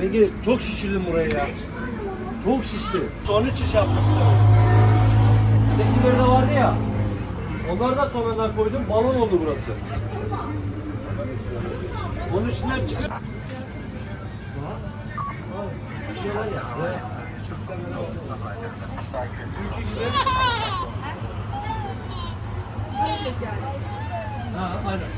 Peki çok şişirdim burayı ya. Çok şişti. Son üç şiş yapmak de vardı ya. Onları da sonradan koydum. Balon oldu burası. Onun içinden çıkıp... Ha, aynen.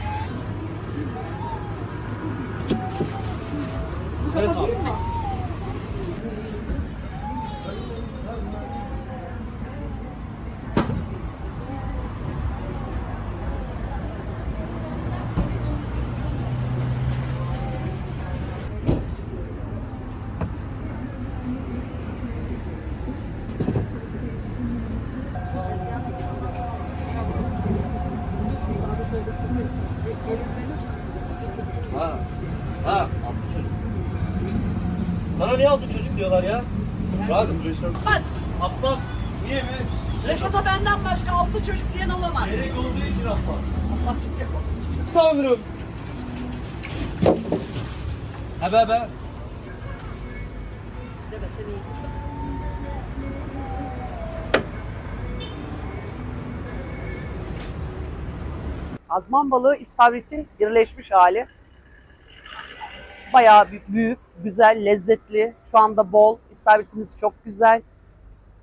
Ha. Altı çocuk. Sana niye altı çocuk diyorlar ya? Rahat Bak Abbas. Niye mi? Reşat'a benden başka altı çocuk diyen olamaz. Gerek olduğu için Abbas. Allah çıkacak. Tanrım. Hebe be. Demesen iyi. Azman balığı istavritin birleşmiş hali. Bayağı büyük, güzel, lezzetli. Şu anda bol. İstavritimiz çok güzel.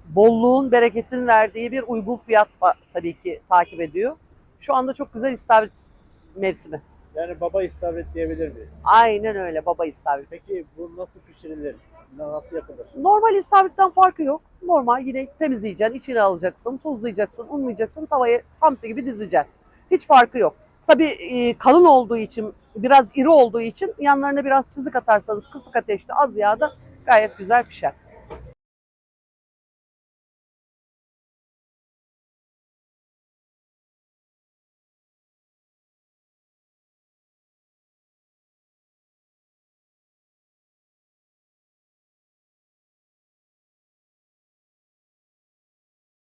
Bolluğun, bereketin verdiği bir uygun fiyat tabii ki takip ediyor. Şu anda çok güzel istavrit mevsimi. Yani baba istavrit diyebilir miyiz? Aynen öyle baba istavrit. Peki bu nasıl pişirilir? Nasıl yapılır? Normal istavritten farkı yok. Normal yine temizleyeceksin, içine alacaksın, tuzlayacaksın, unlayacaksın, tavayı hamsi gibi dizeceksin. Hiç farkı yok. Tabii kalın olduğu için, biraz iri olduğu için yanlarına biraz çizik atarsanız kısık ateşte az yağda gayet güzel pişer.